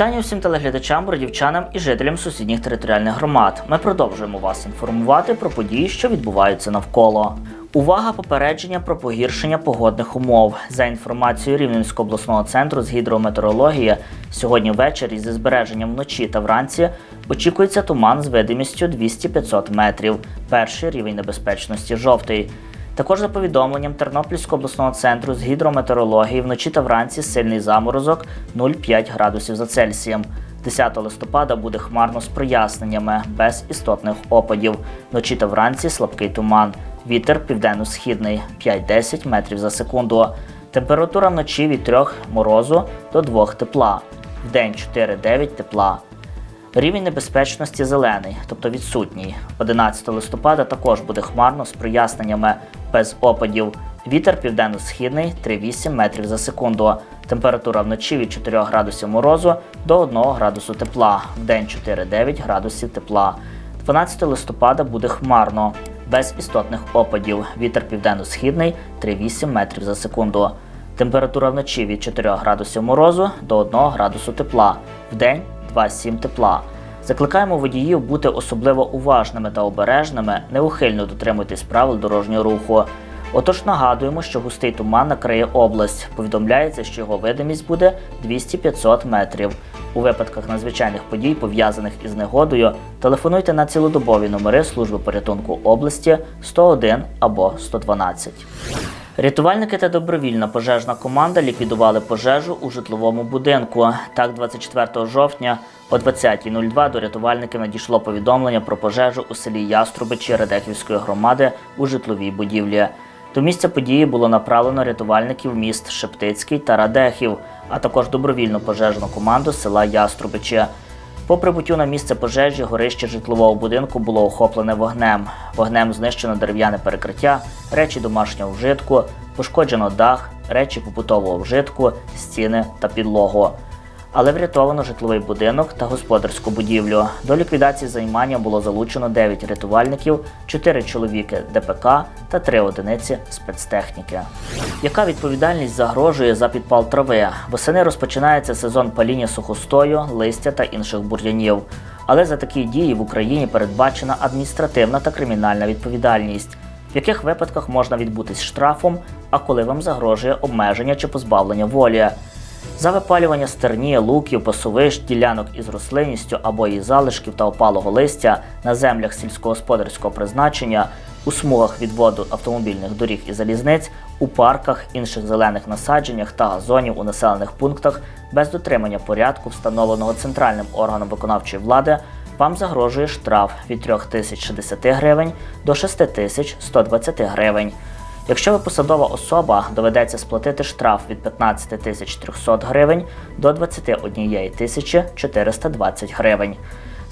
Вітання всім телеглядачам, бродівчанам і жителям сусідніх територіальних громад. Ми продовжуємо вас інформувати про події, що відбуваються навколо. Увага попередження про погіршення погодних умов. За інформацією Рівненського обласного центру з гідрометеорології, сьогодні ввечері зі збереженням вночі та вранці очікується туман з видимістю 200-500 метрів. Перший рівень небезпечності жовтий. Також за повідомленням Тернопільського обласного центру з гідрометеорології вночі та вранці сильний заморозок 0,5 градусів за Цельсієм. 10 листопада буде хмарно з проясненнями, без істотних опадів. Вночі та вранці слабкий туман. Вітер південно-східний 5-10 метрів за секунду. Температура вночі від 3 морозу до 2 тепла. Вдень 4-9 тепла. Рівень небезпечності зелений, тобто відсутній. 11 листопада також буде хмарно з проясненнями без опадів. Вітер південно-східний 3,8 метрів за секунду. Температура вночі від 4 градусів морозу до 1 градусу тепла. Вдень 4-9 градусів тепла. 12 листопада буде хмарно, без істотних опадів. Вітер південно-східний 3,8 метрів за секунду. Температура вночі від 4 градусів морозу до 1 градусу тепла. Вдень 2,7 тепла. Закликаємо водіїв бути особливо уважними та обережними, неухильно дотримуйтесь правил дорожнього руху. Отож нагадуємо, що густий туман накриє область. Повідомляється, що його видимість буде 200-500 метрів. У випадках надзвичайних подій, пов'язаних із негодою, телефонуйте на цілодобові номери служби порятунку області 101 або 112. Рятувальники та добровільна пожежна команда ліквідували пожежу у житловому будинку. Так, 24 жовтня о 20.02 до рятувальників надійшло повідомлення про пожежу у селі Яструбичі Радехівської громади у житловій будівлі. До місця події було направлено рятувальників міст Шептицький та Радехів, а також добровільну пожежну команду села Яструбичі. По прибуттю на місце пожежі горище житлового будинку було охоплене вогнем. Вогнем знищено дерев'яне перекриття, речі домашнього вжитку, пошкоджено дах, речі побутового вжитку, стіни та підлогу. Але врятовано житловий будинок та господарську будівлю. До ліквідації займання було залучено 9 рятувальників, 4 чоловіки ДПК та 3 одиниці спецтехніки. Яка відповідальність загрожує за підпал трави? Восени розпочинається сезон паління сухостою, листя та інших бур'янів. Але за такі дії в Україні передбачена адміністративна та кримінальна відповідальність, в яких випадках можна відбутись штрафом, а коли вам загрожує обмеження чи позбавлення волі. За випалювання стерні, луків, пасовищ, ділянок із рослинністю або її залишків та опалого листя на землях сільськогосподарського призначення, у смугах відводу автомобільних доріг і залізниць, у парках, інших зелених насадженнях та газонів у населених пунктах без дотримання порядку, встановленого центральним органом виконавчої влади, вам загрожує штраф від 3060 гривень до 6120 гривень. Якщо ви посадова особа, доведеться сплатити штраф від 15 тисяч 300 гривень до 21 тисячі 420 гривень.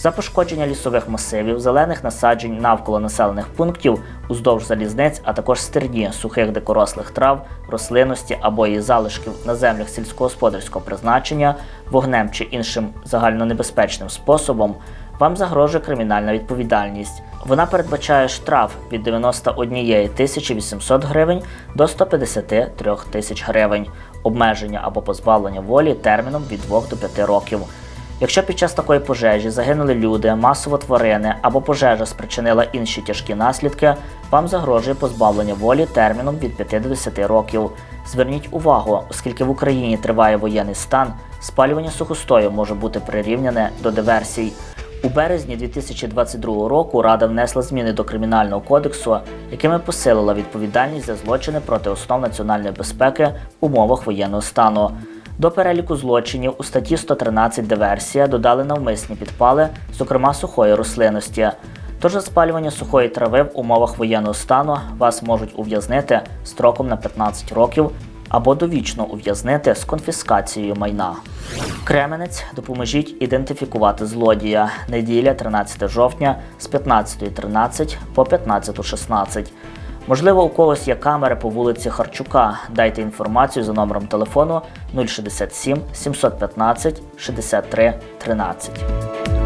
За пошкодження лісових масивів, зелених насаджень навколо населених пунктів, уздовж залізниць, а також стерні сухих дикорослих трав, рослинності або її залишків на землях сільськогосподарського призначення, вогнем чи іншим загальнонебезпечним способом, вам загрожує кримінальна відповідальність. Вона передбачає штраф від 91 тисячі 800 гривень до 153 тисяч гривень, обмеження або позбавлення волі терміном від 2 до 5 років. Якщо під час такої пожежі загинули люди, масово тварини або пожежа спричинила інші тяжкі наслідки, вам загрожує позбавлення волі терміном від 5 до 10 років. Зверніть увагу, оскільки в Україні триває воєнний стан, спалювання сухостою може бути прирівняне до диверсій. У березні 2022 року Рада внесла зміни до Кримінального кодексу, якими посилила відповідальність за злочини проти основ національної безпеки в умовах воєнного стану. До переліку злочинів у статті 113 диверсія додали навмисні підпали, зокрема сухої рослинності. Тож за спалювання сухої трави в умовах воєнного стану вас можуть ув'язнити строком на 15 років або довічно ув'язнити з конфіскацією майна. Кременець допоможіть ідентифікувати злодія. Неділя 13 жовтня з 15.13 по 15.16. Можливо, у когось є камери по вулиці Харчука. Дайте інформацію за номером телефону 067 715 63 13.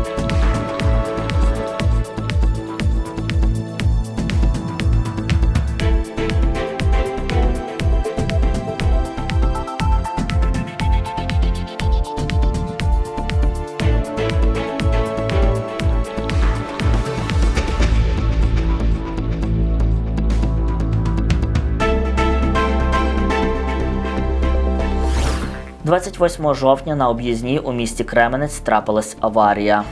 28 жовтня на об'їзній у місті Кременець трапилась аварія.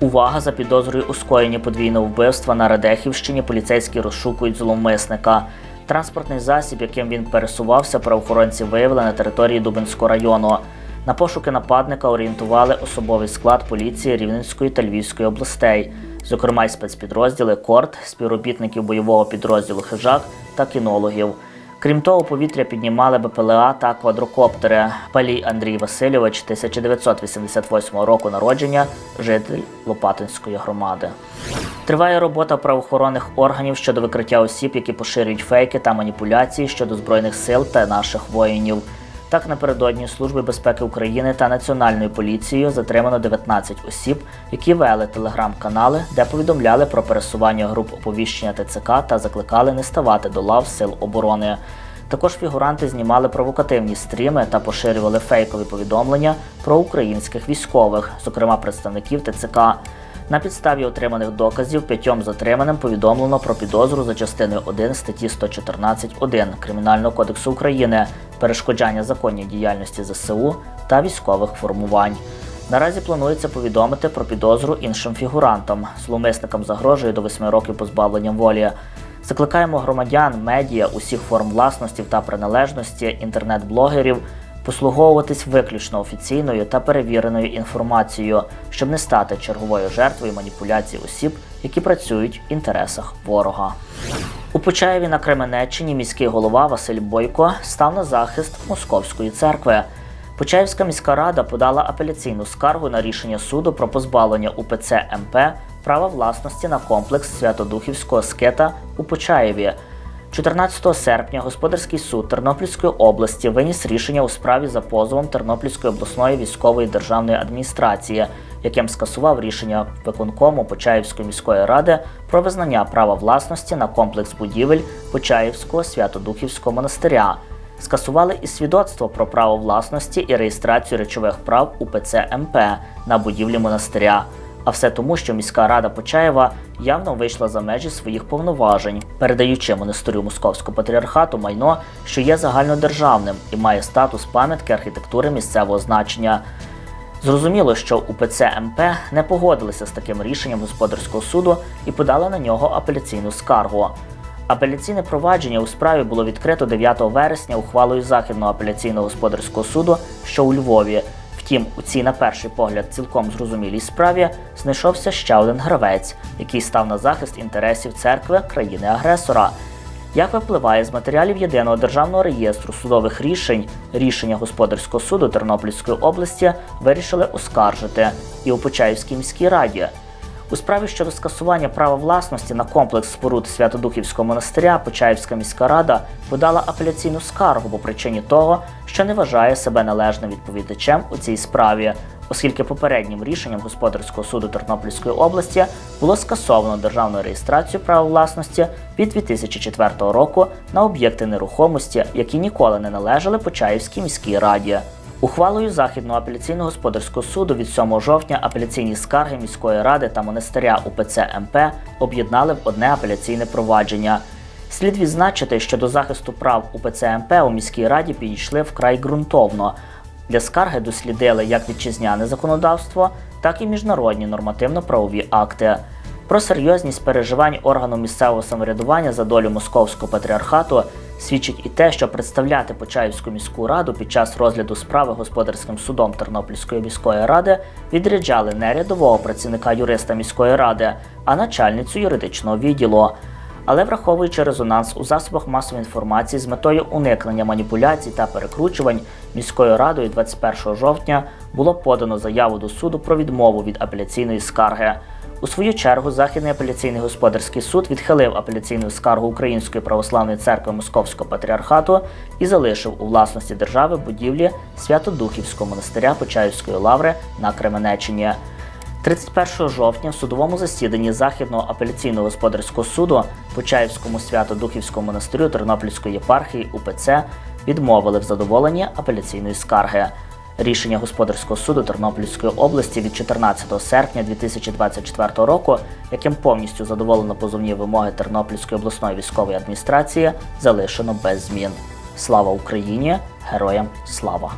Увага за підозрою у скоєнні подвійного вбивства на Радехівщині. Поліцейські розшукують зловмисника. Транспортний засіб, яким він пересувався, правоохоронці виявили на території Дубинського району. На пошуки нападника орієнтували особовий склад поліції Рівненської та Львівської областей, зокрема й спецпідрозділи КОРД, співробітників бойового підрозділу Хижак та кінологів. Крім того, повітря піднімали БПЛА та квадрокоптери. Палій Андрій Васильович, 1988 року народження, житель Лопатинської громади. Триває робота правоохоронних органів щодо викриття осіб, які поширюють фейки та маніпуляції щодо збройних сил та наших воїнів. Так, напередодні Служби безпеки України та Національною поліцією затримано 19 осіб, які вели телеграм-канали, де повідомляли про пересування груп оповіщення ТЦК та закликали не ставати до лав сил оборони. Також фігуранти знімали провокативні стріми та поширювали фейкові повідомлення про українських військових, зокрема представників ТЦК. На підставі отриманих доказів п'ятьом затриманим повідомлено про підозру за частиною 1 статті 114.1 Кримінального кодексу України перешкоджання законній діяльності ЗСУ та військових формувань. Наразі планується повідомити про підозру іншим фігурантам. Зловмисникам загрожує до 8 років позбавлення волі. Закликаємо громадян, медіа, усіх форм власності та приналежності, інтернет-блогерів послуговуватись виключно офіційною та перевіреною інформацією, щоб не стати черговою жертвою маніпуляцій осіб, які працюють в інтересах ворога. У Почаєві на Кременеччині міський голова Василь Бойко став на захист Московської церкви. Почаївська міська рада подала апеляційну скаргу на рішення суду про позбавлення УПЦ МП права власності на комплекс Святодухівського скета у Почаєві. 14 серпня господарський суд Тернопільської області виніс рішення у справі за позовом Тернопільської обласної військової державної адміністрації, яким скасував рішення виконкому Почаївської міської ради про визнання права власності на комплекс будівель Почаївського Святодухівського монастиря. Скасували і свідоцтво про право власності і реєстрацію речових прав УПЦ МП на будівлі монастиря. А все тому, що міська рада Почаєва явно вийшла за межі своїх повноважень, передаючи монастирю Московського патріархату майно, що є загальнодержавним і має статус пам'ятки архітектури місцевого значення. Зрозуміло, що УПЦ МП не погодилися з таким рішенням господарського суду і подали на нього апеляційну скаргу. Апеляційне провадження у справі було відкрито 9 вересня ухвалою Західного апеляційного господарського суду, що у Львові. Втім, у цій, на перший погляд, цілком зрозумілій справі знайшовся ще один гравець, який став на захист інтересів церкви країни-агресора. Як випливає з матеріалів єдиного державного реєстру судових рішень, рішення господарського суду Тернопільської області вирішили оскаржити і у Почаївській міській раді. У справі щодо скасування права власності на комплекс споруд Святодухівського монастиря Почаївська міська рада подала апеляційну скаргу по причині того, що не вважає себе належним відповідачем у цій справі, оскільки попереднім рішенням господарського суду Тернопільської області було скасовано державну реєстрацію права власності від 2004 року на об'єкти нерухомості, які ніколи не належали Почаївській міській раді. Ухвалою Західного апеляційного господарського суду від 7 жовтня апеляційні скарги міської ради та монастиря УПЦ МП об'єднали в одне апеляційне провадження. Слід відзначити, що до захисту прав УПЦ МП у міській раді підійшли вкрай ґрунтовно. Для скарги дослідили як вітчизняне законодавство, так і міжнародні нормативно-правові акти. Про серйозність переживань органу місцевого самоврядування за долю московського патріархату свідчить і те, що представляти Почаївську міську раду під час розгляду справи господарським судом Тернопільської міської ради відряджали не рядового працівника юриста міської ради, а начальницю юридичного відділу. Але враховуючи резонанс у засобах масової інформації з метою уникнення маніпуляцій та перекручувань, міською радою 21 жовтня було подано заяву до суду про відмову від апеляційної скарги. У свою чергу Західний апеляційний господарський суд відхилив апеляційну скаргу Української православної церкви Московського патріархату і залишив у власності держави будівлі Свято-Духівського монастиря Почаївської лаври на Кременеччині. 31 жовтня в судовому засіданні Західного апеляційного господарського суду Почаївському свято-Духівському монастирю Тернопільської єпархії УПЦ відмовили в задоволенні апеляційної скарги. Рішення господарського суду Тернопільської області від 14 серпня 2024 року, яким повністю задоволено позовні вимоги Тернопільської обласної військової адміністрації, залишено без змін. Слава Україні! Героям слава!